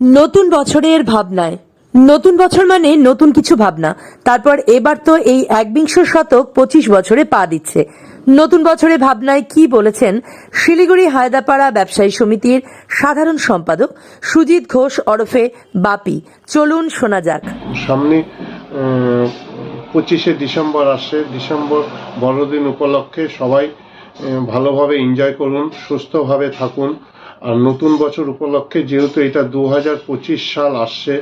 নতুন বছরের ভাবনায়। নতুন বছর মানে নতুন কিছু ভাবনা। তারপর এবার তো এই একবিংশ শতক পঁচিশ বছরে পা দিচ্ছে। নতুন বছরে ভাবনায় কি বলেছেন? শিলিগুড়ি হায়দাপাড়া ব্যবসায়ী সমিতির সাধারণ সম্পাদক সুজিত ঘোষ ওরফে বাপি। চলুন শোনা যাক। সামনে পঁচিশে ডিসেম্বর আসছে ডিসেম্বর বড়দিন উপলক্ষে সবাই ভালোভাবে এনজয় করুন, সুস্থভাবে থাকুন। আর নতুন বছর উপলক্ষে যেহেতু এটা দু হাজার পঁচিশ সাল আসছে,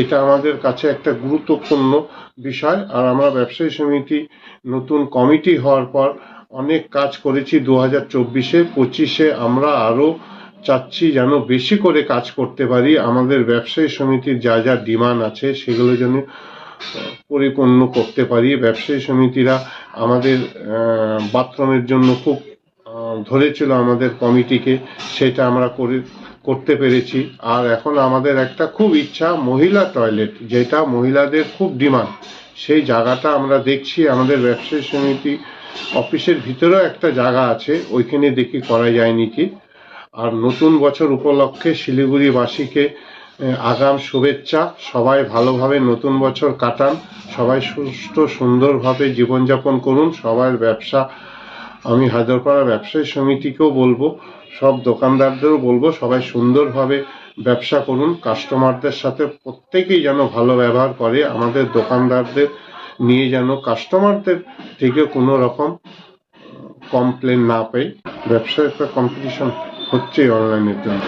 এটা আমাদের কাছে একটা গুরুত্বপূর্ণ বিষয়। আর আমরা ব্যবসায়ী সমিতি নতুন কমিটি হওয়ার পর অনেক কাজ করেছি দু হাজার চব্বিশে, পঁচিশে আমরা আরও চাচ্ছি যেন বেশি করে কাজ করতে পারি। আমাদের ব্যবসায়ী সমিতির যা যা ডিমান্ড আছে সেগুলো যেন পরিপূর্ণ করতে পারি। ব্যবসায়ী সমিতিরা আমাদের বাথরুমের জন্য খুব ধরেছিল আমাদের কমিটিকে, সেটা আমরা করে, করতে পেরেছি। আর এখন আমাদের একটা খুব ইচ্ছা, মহিলা টয়লেট, যেটা মহিলাদের খুব ডিমান্ড। সেই জায়গাটা আমরা দেখছি, আমাদের ব্যবসায়ী সমিতি অফিসের ভিতরেও একটা জায়গা আছে, ওইখানে দেখি করা যায় নাকি আর নতুন বছর উপলক্ষে শিলিগুড়িবাসীকে আগাম শুভেচ্ছা, সবাই ভালোভাবে নতুন বছর কাটান, সবাই সুস্থ সুন্দরভাবে জীবনযাপন করুন, সবার ব্যবসা আমি হাজারপাড়া ব্যবসায়ী সমিতিকেও বলব, সব দোকানদারদেরও বলব, সবাই সুন্দরভাবে ব্যবসা করুন। কাস্টমারদের সাথে প্রত্যেকেই যেন ভালো ব্যবহার করে, আমাদের দোকানদারদের নিয়ে যেন কাস্টমারদের থেকে কোনো রকম কমপ্লেন না পাই। ব্যবসায় একটা কম্পিটিশন হচ্ছে অনলাইনের জন্য।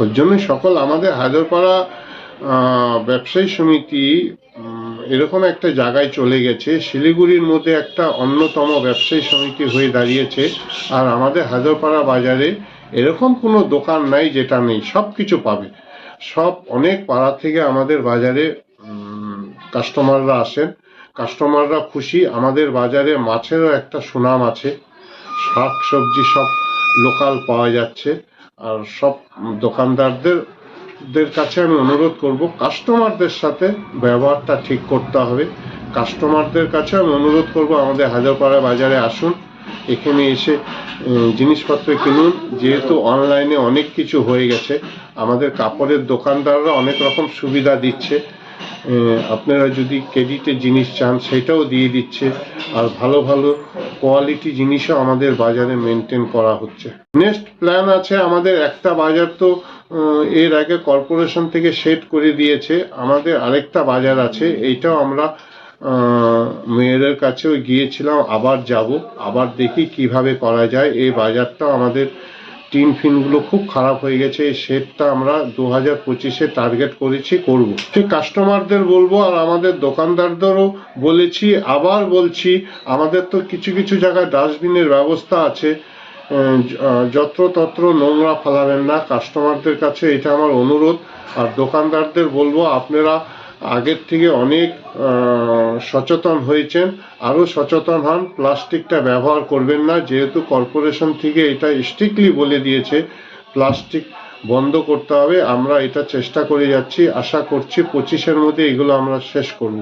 ওর জন্য সকল আমাদের হাজারপাড়া ব্যবসায়ী সমিতি এরকম একটা জায়গায় চলে গেছে। শিলিগুড়ির মধ্যে একটা অন্যতম ব্যবসায়ী সমিতি হয়ে দাঁড়িয়েছে। আর আমাদের হায়দরপাড়া বাজারে এরকম কোনো দোকান নাই যেটা নেই সব কিছু পাবে। সব অনেক পাড়া থেকে আমাদের বাজারে কাস্টমাররা আসেন। কাস্টমাররা খুশি। আমাদের বাজারে মাছেরও একটা সুনাম আছে। শাক সবজি সব লোকাল পাওয়া যাচ্ছে। আর সব দোকানদারদের দের কাছে আমি অনুরোধ করব কাস্টমারদের সাথে ব্যবহারটা ঠিক করতে হবে। কাস্টমারদের কাছে আমি অনুরোধ করব, আমাদের হাজারপাড়া বাজারে আসুন, এখানে এসে জিনিসপত্র কিনুন। যেহেতু অনলাইনে অনেক কিছু হয়ে গেছে, আমাদের কাপড়ের দোকানদাররা অনেক রকম সুবিধা দিচ্ছে। আপনারা যদি ক্রেডিটের জিনিস চান, সেটাও দিয়ে দিচ্ছে। আর ভালো ভালো কোয়ালিটি জিনিসও আমাদের বাজারে মেনটেন করা হচ্ছে। নেক্সট প্ল্যান আছে, আমাদের একটা বাজার তো এর আগে কর্পোরেশন থেকে সেট করে দিয়েছে। আমাদের আরেকটা বাজার আছে, এইটাও আমরা মেয়েদের কাছেও গিয়েছিলাম, আবার যাব, আবার দেখি কীভাবে করা যায়। এই বাজারটাও আমাদের টিন ফিনগুলো খুব খারাপ হয়ে গেছে, এই শেডটা আমরা দু হাজার পঁচিশে টার্গেট করেছি, করব। ঠিক কাস্টমারদের বলব আর আমাদের দোকানদারদেরও বলেছি, আবার বলছি, আমাদের তো কিছু কিছু জায়গায় ডাস্টবিনের ব্যবস্থা আছে যত্রতত্র নোংরা ফেলাবেন না কাস্টমারদের কাছে এটা আমার অনুরোধ। আর দোকানদারদের বলব, আপনারা আগের থেকে অনেক সচেতন হয়েছেন। আরও সচেতন হন, প্লাস্টিকটা ব্যবহার করবেন না, যেহেতু কর্পোরেশন থেকে এটা স্ট্রিক্টলি বলে দিয়েছে, প্লাস্টিক বন্ধ করতে হবে। আমরা এটা চেষ্টা করে যাচ্ছি, আশা করছি পঁচিশের মধ্যে এগুলো আমরা শেষ করব।